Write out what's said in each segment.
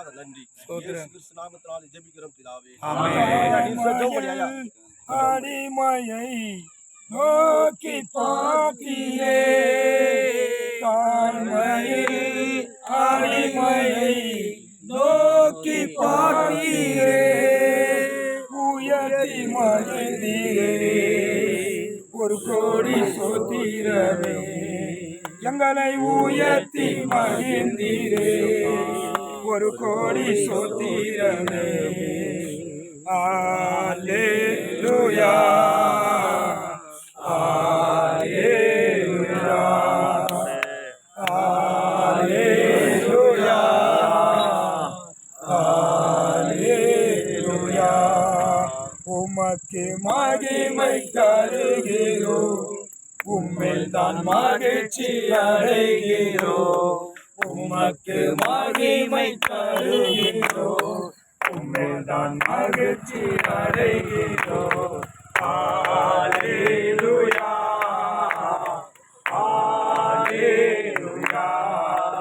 கிருபைக்காக நன்றி. நாமத்தினாலே ஜெபிக்கிறோம் பிதாவே. அடிமையை நோக்கி பார்த்தீரே தாழ்மையில் அடிமையை நோக்கி பார்த்தீரே உயர்த்தி மகிழ்ந்தீரே. ஒரு கோடி சொத்திரமே எங்களை உயர்த்தி மகிழ்ந்தீரே. ஒரு கோடி சொத்திரமே Alleluia. Alleluia. Alleluia. Alleluia. உமக்கு மகிமை தருகிறோ உம்மில் தான் மகிழ்ச்சி அடைகிறோ உமக்கு மகிமை தருகிறோ உம்மில் தான் மகிழ்ச்சி அடைகிறோ Alleluia. Alleluia.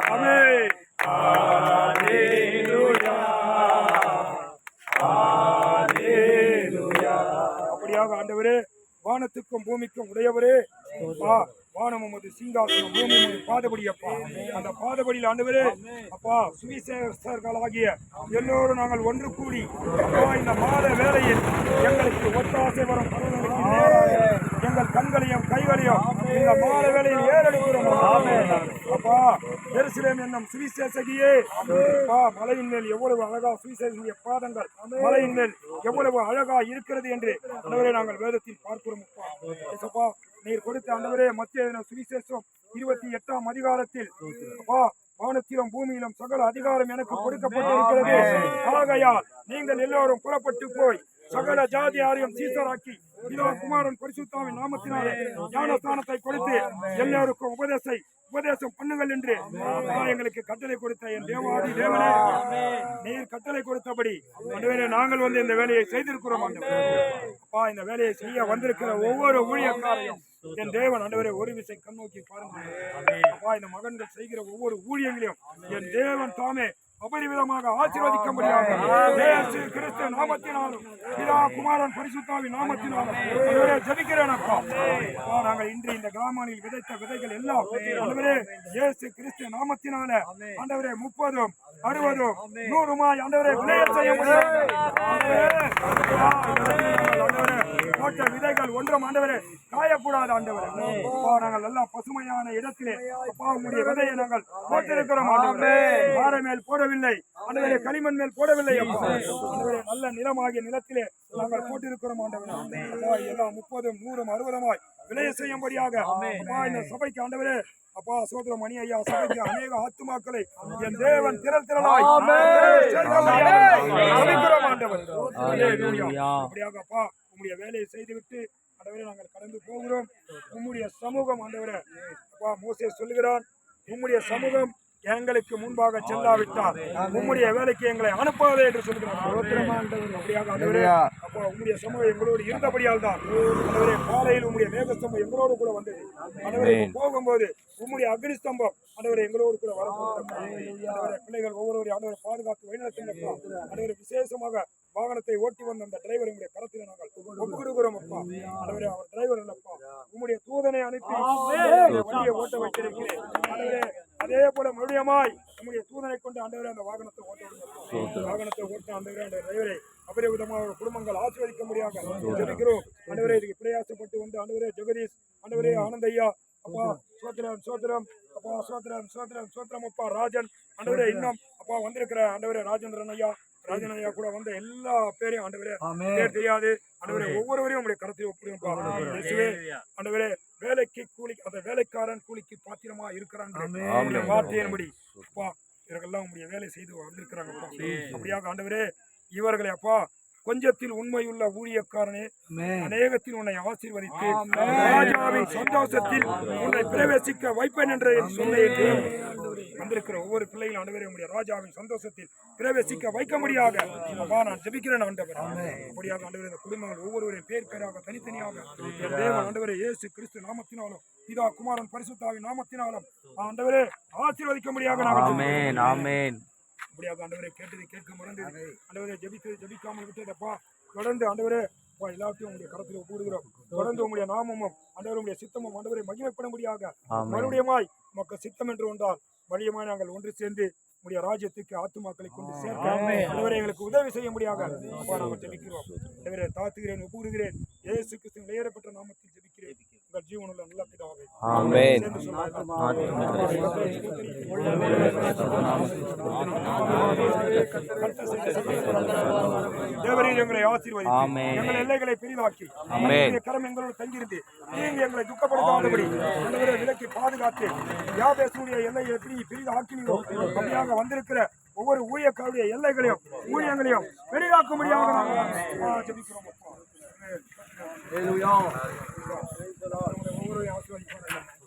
Amen. Alleluia. அப்படியாக ஆண்டவரே வானத்துக்கும் பூமிக்கும் உடையவரே வானம் உமது சிங்காசனம் பூமி உமது பாதபடி அப்பா அந்த பாதபடியில் ஆண்டவரே அப்பா சுவிசேஷர்களாகிய எல்லோரும் நாங்கள் ஒன்று கூடி அப்பா இந்த மாத வேலையில் எங்களுக்கு ஒத்தாசை வரும் எங்கள் கண்களையும் கைகளையும் இந்த மாத வேளையில் ஏறெடுக்கிறோம். அப்பா எருசலேம் என்னும் சுவிசேஷகியே அப்பா மலையின் மேல் எவ்வளவு அழகா சுவிசேஷகிய பாதங்கள் மலையின் மேல் எவ்வளவு அழகா இருக்கிறது என்று நாங்கள் வேதத்தில் பார்க்கிறோம் அப்பா. நீர் கொடுத்த ஆண்டவரே மத்திய சுவிசேஷம் இருபத்தி எட்டாம் அதிகாரத்தில். வானத்திலும் பூமியிலும் சகல அதிகாரம் எனக்கு கொடுக்கப்பட்டிருக்கிறது. ஆகையால் நீங்கள் எல்லோரும் புறப்பட்டு போய் சகல ஜாதியாரையும் சீசராக்கி இதோ குமாரன் பரிசுத்தாவின் நாமத்தினாலே ஞானஸ்தானத்தை கொடுத்து எல்லோருக்கும் உபதேசை உபதேசம் பண்ணுங்கள் என்று எங்களுக்கு கட்டளை கொடுத்த என் தேவாதி தேவனே. நீர் கட்டளை கொடுத்தபடி ஆண்டவரே நாங்கள் வந்து இந்த வேலையை செய்திருக்கிறோம் அப்பா இந்த வேலையை செய்ய வந்திருக்கிற ஒவ்வொரு ஊழியக்காரையும் என் தேவன் ஆண்டவரே ஒரு விசை கண்ணோக்கி பாருங்கள் அப்பா இந்த மகன்கள் செய்கிற ஒவ்வொரு ஊழியங்களையும் என் தேவன் தாமே அபரிவிதமாக ஆசீர்வதிக்கும்படியாக இயேசு கிறிஸ்து நாமத்தினாலும் பிதா குமாரன் பரிசுத்தாவின் நாமத்தினாலும் ஜெபிக்கிறேன் அப்பா நாங்கள் இன்று இந்த கிராமங்களில் விதைத்த விதைகள் எல்லாம் ஆண்டவரே இயேசு கிறிஸ்து நாமத்தினால ஆண்டவரே முப்பதும் அறுபதும் நூறுமாய் ஆண்டவரே விளைய செய்ய முடியும் போட்ட விதைகள் ஒன்றும் ஆண்டவரே காயக்கூடாது ஆண்டவரே. அப்பா நாங்கள் நல்லா பசுமையான இடத்திலே அப்பா உங்களுடைய விதையை நாங்கள் போட்டிருக்கிறோம் ஆண்டவரே. பாறை மேல் போடவில்லை. ஆண்டவரே களிமண் மேல் போடவில்லை அப்பா. ஆண்டவரே நல்ல நிலமாகிய நிலத்திலே நாங்கள் போட்டிருக்கிறோம் ஆண்டவரே. அப்பா எல்லாம் முப்பதும் நூறும் அறுபதுமாய் விளைய செய்யும்படியாக அப்பா இந்த சபைக்கு ஆண்டவரே அப்பா சோதர மணி ஐயா சபைக்கு அநேக ஆத்துமாக்களை என் தேவன் திரள் திரளாய். அப்படியாக அப்பா உம்முடைய வேலையை செய்துவிட்டு ஆண்டவரே நாங்கள் கடந்து போகிறோம். உம்முடைய சமூகம் ஆண்டவரே அப்பா மோசே சொல்லுகிறான் உம்முடைய சமூகம் எங்களுக்கு முன்பாக செல்லாவிட்டால் உம்முடைய வேலைக்கு எங்களை அனுப்பாதே என்று சொல்கிறார் அப்படியாக ஆண்டவரே அப்பா உம்முடைய சமூகம் எங்களோடு இருந்தபடியால் தான் ஆண்டவரே காலையில் உம்முடைய மேகஸ்தம்பம் எங்களோடு கூட வந்தது. ஆண்டவரே போகும்போது உம்முடைய அக்னி ஸ்தம்பம் ஆண்டவரே எங்களோடு கூட வரப்போகிறது. ஆண்டவரே பிள்ளைகள் ஒவ்வொருவரையும் ஆண்டவரை பாதுகாத்து வழிநடத்துங்கப்பா ஆண்டவரே விசேஷமாக வாகனத்தை ஓட்டி வந்த அந்த டிரைவர் உங்களுடைய கரத்தில் நாங்கள் ஒப்பு கொடுக்கிறோம் அப்பா. ஆண்டவரே அவர் டிரைவர் இல்லப்பா உம்முடைய தூதனை அனுப்பி வண்டியை ஓட்ட வைத்திருக்கிறேன். அதே போல மறுபடியுமாய் நம்முடைய தூதனை கொண்டு ஆண்டவரே அந்த வாகனத்தை ஓட்ட வாகனத்தை ஓட்ட ஆண்டவரே அந்த டிரைவரை அபரிவிதமாக ஒரு குடும்பங்கள் ஆசீர்வதிக்க முடியாத ஜெபிக்கிறோம். ஆண்டவரே இதுக்கு பிரயாசப்பட்டு வந்து ஆண்டவரே ஜெகதீஷ் ஆண்டவரே ஆனந்தையா அப்பா சோத்திரம் சோத்திரம் அப்பா சோத்திரம் சோத்திரம் சோத்திரம் அப்பா ராஜன் ஆண்டவரே இன்னும் அப்பா வந்திருக்கிற ஆண்டவரே ராஜேந்திரன் ஐயா ராஜன் ஐயா கூட வந்த எல்லா பேரையும் ஆண்டவரே பேர் தெரியாது. ஆண்டவரே ஒவ்வொருவரையும் உங்களுடைய கருத்தை ஒப்பிடுங்கப்பா இயேசுவே ஆண்டவரே வேலைக்கு கூலி அந்த வேலைக்காரன் கூலிக்கு பாத்திரமா இருக்கிறான் வார்த்தையின்படி அப்பா இவர்கள்லாம் உங்களுடைய வேலை செய்து வந்திருக்கிறாங்க அப்பா. அப்படியாக ஆண்டவரே இவர்களை அப்பா கொஞ்சத்தில் உண்மையுள்ள ஊழியக்காரனே அநேகத்தில் உன்னை ஆசீர்வதித்து ராஜாவின் சந்தோஷத்தில் உன்னை பிரவேசிக்க வைப்பேன் என்ற சொல்லை வந்திருக்கிற ஒவ்வொரு பிள்ளைகளும் ஆண்டவரே உங்களுடைய ராஜாவின் சந்தோஷத்தில் பிரவேசிக்க வைக்க முடியாக அப்பா நான் ஜெபிக்கிறேன் ஆண்டவர். அப்படியாக ஆண்டவரே இந்த குடும்பங்கள் ஒவ்வொருவரையும் பேர் பேராக தனித்தனியாக தேவன் ஆண்டவரே இயேசு கிறிஸ்து நாமத்தினாலும் பிதா குமாரன் பரிசுத்தாவின் நாமத்தினாலும் ஆண்டவரே ஆசீர்வதிக்க ஆமென் ஆமென். இப்படியாக ஆண்டவரை கேட்டது கேட்க மறந்தது ஆண்டவரை ஜெபித்தது ஜெபிக்காமல் விட்டதப்பா தொடர்ந்து ஆண்டவரே அப்பா, எல்லாத்தையும் உங்களுடைய கரத்தில் ஒப்புடுகிறோம் தொடர்ந்து உங்களுடைய நாமமும் ஆண்டவர் உங்களுடைய சித்தமும் ஆண்டவரை மகிமைப்படும்படியாக மறுபடியுமாய் உமக்கு சித்தம் என்று ஒன்றால் வழியமாய் நாங்கள் ஒன்று சேர்ந்து உங்களுடைய ராஜ்யத்துக்கு ஆத்துமாக்களை கொண்டு சேர்க்க ஆண்டவரை எங்களுக்கு உதவி செய்ய அப்பா நாங்கள் ஜெபிக்கிறோம். ஆண்டவரே தாத்துகிறேன் ஒப்புடுகிறேன் இயேசு கிறிஸ்து விளையேறப்பட்ட நாமத்தில் ஜெபிக்கிறேன். உங்கள் ஜீவனுள்ள நல்ல பிதாவே ஆமென். சேர்ந்து சொல்லலாம். தேவரீர் எங்களை ஆசீர்வதித்து ஆமென். எங்கள் எல்லைகளை பெரிதாக்கி கரம் எங்களோடு தங்கியிருந்து நீங்க எங்களை துக்கப்படுத்தாதபடி விலக்கி பாதுகாத்து யாபேசுடைய எல்லையை எப்படி பெரிதாக்கினீரோ அப்படியாக வந்திருக்கிற ஒவ்வொரு ஊழியக்காருடைய எல்லைகளையும் ஊழியங்களையும் பெரிதாக்கும்படியாக நாங்கள் ஆ, ஜெபிக்கிறோம் Hallelujah. ஆசீர்வதிப்பார்கள்